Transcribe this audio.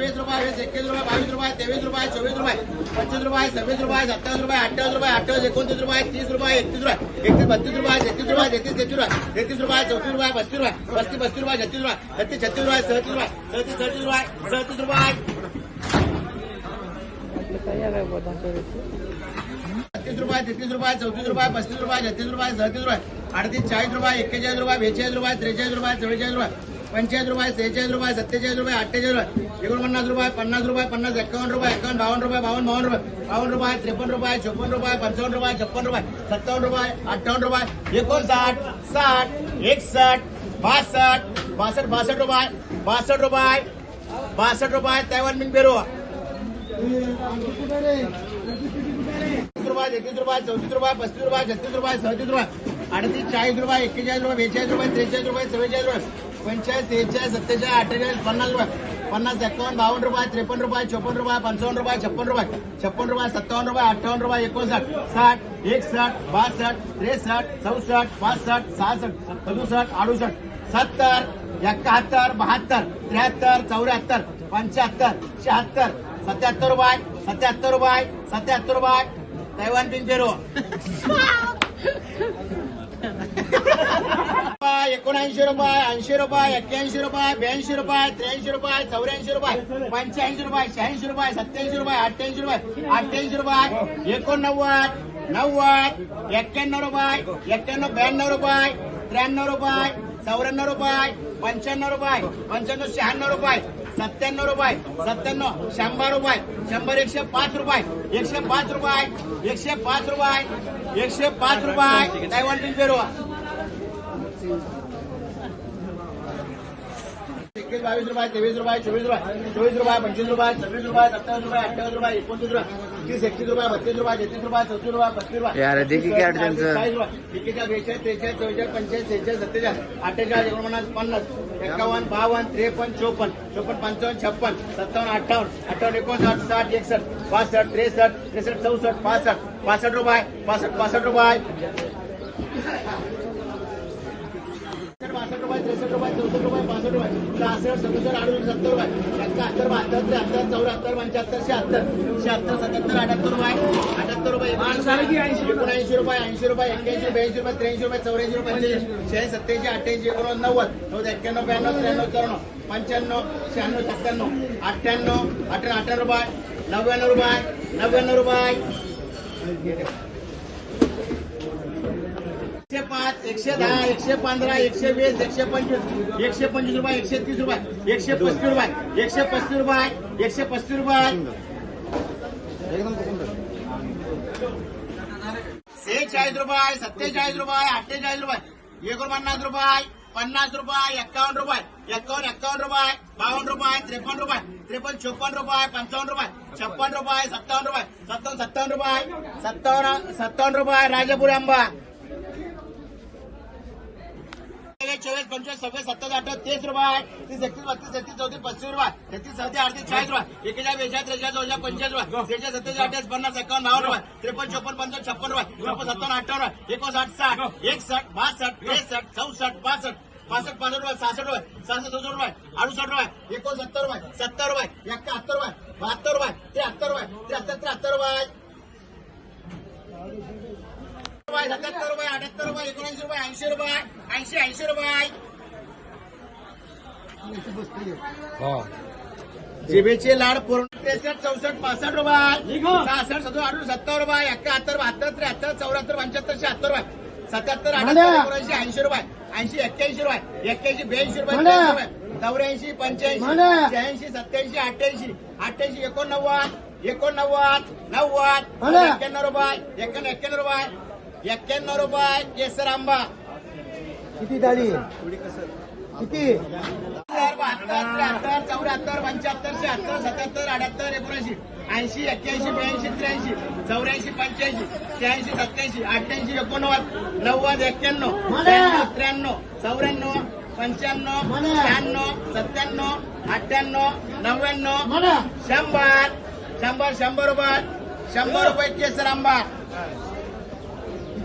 वीस रुपये वीस एकवीस रुपये बावीस रुपये तेवीस रुपये चोवीस रुपये पंचवीस रुपये सव्वीस रुपये सत्तावीस रुपये अठ्ठावीस रुपये अठ्ठावीस एकोणतीस रुपये तीस रुपये एकतीस रुपये एकतीस बत्तीस रुपये तेहतीस रुपये तेहतीस तेहतीस रुपये तेहतीस रुपये चौतीस रुपये पस्तीस रुपये पस्तीस पस्तीस रुपये छत्तीस रुपये छत्तीस छत्तीस रुपये सदतीस रुपये सदतीस सदतीस रुपये सदतीस रुपये. छत्तीस रुपये तेहतीस रुपये चौतीस रुपये पस्तीस रुपये छत्तीस रुपये सदतीस रुपये अडतीस चाळीस रुपये एक्केचाळीस रुपये बेचाळीस रुपये त्रेचाळीस रुपये चव्वेचाळीस रुपये पंचेचाळीस रुपये सेहेचाळीस रुपये सत्तेचाळीस रुपये अठ्ठेचाळीस रुपये एकोणपन्नास रुपये पन्नास रुपये पन्नास एकावन्न रुपये एकावन्न बावन्न रुपये बावन्न बावन्न रुपये बावन्न रुपये त्रेपन्न रुपये चोपन्न रुपये पंचावन्न रुपये छप्पन्न रुपये सत्तावन्न रुपये अठ्ठावन्न रुपये एकोणसाठ साठ एकसष्ट बासष्ट बासष्ट बासष्ट रुपये बासष्ट रुपये बासष्ट रुपये तैवान मिन बेरो रुपये एकतीस रुपये चौतीस रुपये पस्तीस रुपये छत्तीस रुपये सदतीस रुपये अडतीस चाळीस रुपये एक्केचाळीस रुपये बेचाळीस रुपये त्रेचाळीस रुपये चव्वेचाळीस रुपये पंचेचाळीस सेहेचाळीस सत्तेचाळीस अठ्ठेचाळीस पन्नास पन्नास एकावन्न बावन्न रुपये त्रेपन्न रुपये चोपन्न रुपये पंचावन्न रुपये छप्पन रुपये. छप्पन्न रुपये सत्तावन्न रुपये अठ्ठावन्न रुपये एकोणसाठ साठ एकसठ बासष्ट त्रेसष्ट चौसष्ट पासष्ट सहासष्ट सदुसष्ट अडुसष्ट सत्तर एकाहत्तर बहात्तर त्र्याहत्तर चौऱ्याहत्तर पंच्याहत्तर शहात्तर सत्याहत्तर रुपये सत्याहत्तर रुपये सत्याहत्तर रुपये तैवान पिन पेरू एकोणऐंशी रुपये ऐंशी रुपये एक्क्याऐंशी रुपये ब्याऐंशी रुपये त्र्याऐंशी रुपये चौऱ्याऐंशी रुपये पंच्याऐंशी रुपये शहाऐंशी रुपये सत्याऐंशी रुपये अठ्ठ्याऐंशी रुपये अठ्ठ्याऐंशी रुपये एकोणनव्वद नव्वद एक्क्याण्णव रुपये एक्क्याण्णव ब्याण्णव रुपये त्र्याण्णव रुपये चौऱ्याण्णव रुपये पंच्याण्णव रुपये पंच्याण्णव शहाण्णव रुपये सत्त्याण्णव रुपये सत्त्याण्णव शंभर रुपये शंभर एकशे पाच रुपये एकशे पाच रुपये एकशे पाच रुपये एकशे पाच रुपये काय बिल पेरू? एकवीस बावीस रुपये तेवीस रुपये चोवीस रुपये चोवीस रुपये पंचवीस रुपये सव्वीस रुपये सत्तावीस रुपये अठ्ठावीस रुपये एकोणतीस रुपये तीस एकतीस रुपये बत्तीस रुपये तेहतीस रुपये चौतीस रुपये पस्तीस रुपये बेचाळीस त्रेचाळीस चौवेचाळीस पंचेचाळीस सेहेचाळीस सत्तेचाळीस अठ्ठेचाळीस एकोणपन्नास पन्नास एकावन्न बावन्न त्रेपन्न चोपन्न चोपन्न पंचावन्न छप्पन्न सत्तावन्न अठ्ठावन्न अठ्ठावन्न एकोणसाठ साठ एकसष्ट बासष्ट त्रेसष्ट त्रेसष्ट चौसष्ट पासष्ट पासष्ट रुपये पासष्ट पासष्ट रुपये. रुपये त्रेसष्ट रुपये चौसष्ट रुपये पासष्ट रुपये सहासष्ट सदुसष्ट अडुसष्ट सत्तर रुपये एकाहत्तर बहात्तर त्र्याहत्तर चौऱ्याहत्तर पंच्याहत्तर शहात्तर शहात्तर सत्याहत्तर अठ्याहत्तर रुपये अठ्याहत्तर रुपये एकोणऐंशी रुपये ऐंशी रुपये एक्क्याऐंशी ब्याऐंशी रुपये त्र्याऐंशी रुपये चौऱ्याऐंशी रुपये पंच्याऐंशी शहाऐंशी सत्याऐंशी अठ्ठ्याऐंशी एकोणनव्वद नव्वद नव्वद एक्क्याण्णव ब्याण्णव त्र्याण्णव चौऱ्याण्णव पंच्याण्णव शहाण्णव सत्त्याण्णव अठ्ठ्याण्णव अठरा अठरा रुपये नव्याण्णव रुपये नव्याण्णव रुपये एकशे पाच एकशे दहा एकशे पंधरा एकशे वीस एकशे पंचवीस एकशे पंचवीस रुपये एकशे तीस रुपये एकशे पस्तीस रुपये एकशे पस्तीस रुपये एकशे पस्तीस रुपये. सेहेचाळीस रुपये सत्तेचाळीस रुपये अठ्ठेचाळीस रुपये एकोणपन्नास रुपये पन्नास रुपये एक्कावन्न रुपये एक्कावन्न एक्कावन्न रुपये बावन्न रुपये त्रेपन्न रुपये त्रेपन्न चोपन्न रुपये पंचावन्न रुपये छप्पन रुपये सत्तावन्न रुपये सत्तावन्न सत्तावन्न रुपये सत्तावन्न सत्तावन्न रुपये राजापुरी आंबा. चोवीस पंचवीस सव्वीस सत्तावीस अठ्ठावीस तीस रुपये तीस एकतीस बत्तीस तेहतीस चौतीस पस्तीस रुपये तेहतीस सत्तीस अडतीस चाळीस रुपये एकेचाळीस बेचाळीस त्रेचाळीस चौचाळीस पंचेचाळीस रुपये सेहेचाळीस सत्तेचाळीस अठ्ठावीस पन्नास एकावन्न बावन्न रुपये त्रेपन्न चोपन्न पंचावन्न छप्पन रुपये छप्पन सत्तावन्न अठ्ठावन्न एकोणसाठ साठ एकसष्ट बासष्ट त्रेसष्ट चौसष्ट पासष्ट पासष्ट पासष्ट रुपये सहासष्ट रुपये सहासष्ट चौसष्ट रुपये अडुसष्ट रुपये एकोणसत्तर रुपये सत्तर रुपये एकाहत्तर रुपये बहात्तर रुपये त्र्याहत्तर रुपये त्र्याहत्तर त्र्याहत्तर रुपये रुपये सत्याहत्तर रुपये अठ्याहत्तर रुपये एकोणऐंशी रुपये ऐंशी रुपये ऐंशी ऐंशी रुपये. जिभेचे लाड पूर्ण त्रेसष्ट चौसष्ट पासष्ट रुपये. सहासष्ट सदो आठ सत्तर रुपये एकाहत्तर बहात्तर त्र्याहत्तर चौऱ्याहत्तर पंच्याहत्तर शहात्तर रुपये. सत्याहत्तर अठ्याहत्तर एकोणऐंशी ऐंशी रुपये. ऐंशी एक्क्याऐंशी रुपये. एक्क्याऐंशी ब्याऐंशी रुपये चौऱ्याऐंशी पंच्याऐंशी शहाऐंशी सत्याऐंशी अठ्ठ्याऐंशी. अठ्ठ्याऐंशी एकोणनव्वद. एकोणनव्वद नव्वद. एक्क्याण्णव रुपये. एक्क्याण्णव एक्क्याण्णव रुपये. एक्क्याण्णव रुपये केसर आंबा किती झाली किती? बहात्तर त्र्याहत्तर चौऱ्याहत्तर पंच्याहत्तर शहात्तर सत्याहत्तर अठ्याहत्तर एकोणऐंशी ऐंशी एक्क्याऐंशी ब्याऐंशी त्र्याऐंशी चौऱ्याऐंशी पंच्याऐंशी शहाऐंशी सत्याऐंशी अठ्ठ्याऐंशी एकोणनव्वद नव्वद एक्क्याण्णव त्र्याण्णव चौऱ्याण्णव पंच्याण्णव शहाण्णव सत्त्याण्णव अठ्ठ्याण्णव नव्याण्णव शंभर शंभर शंभर रुपये शंभर रुपये केसर आंबा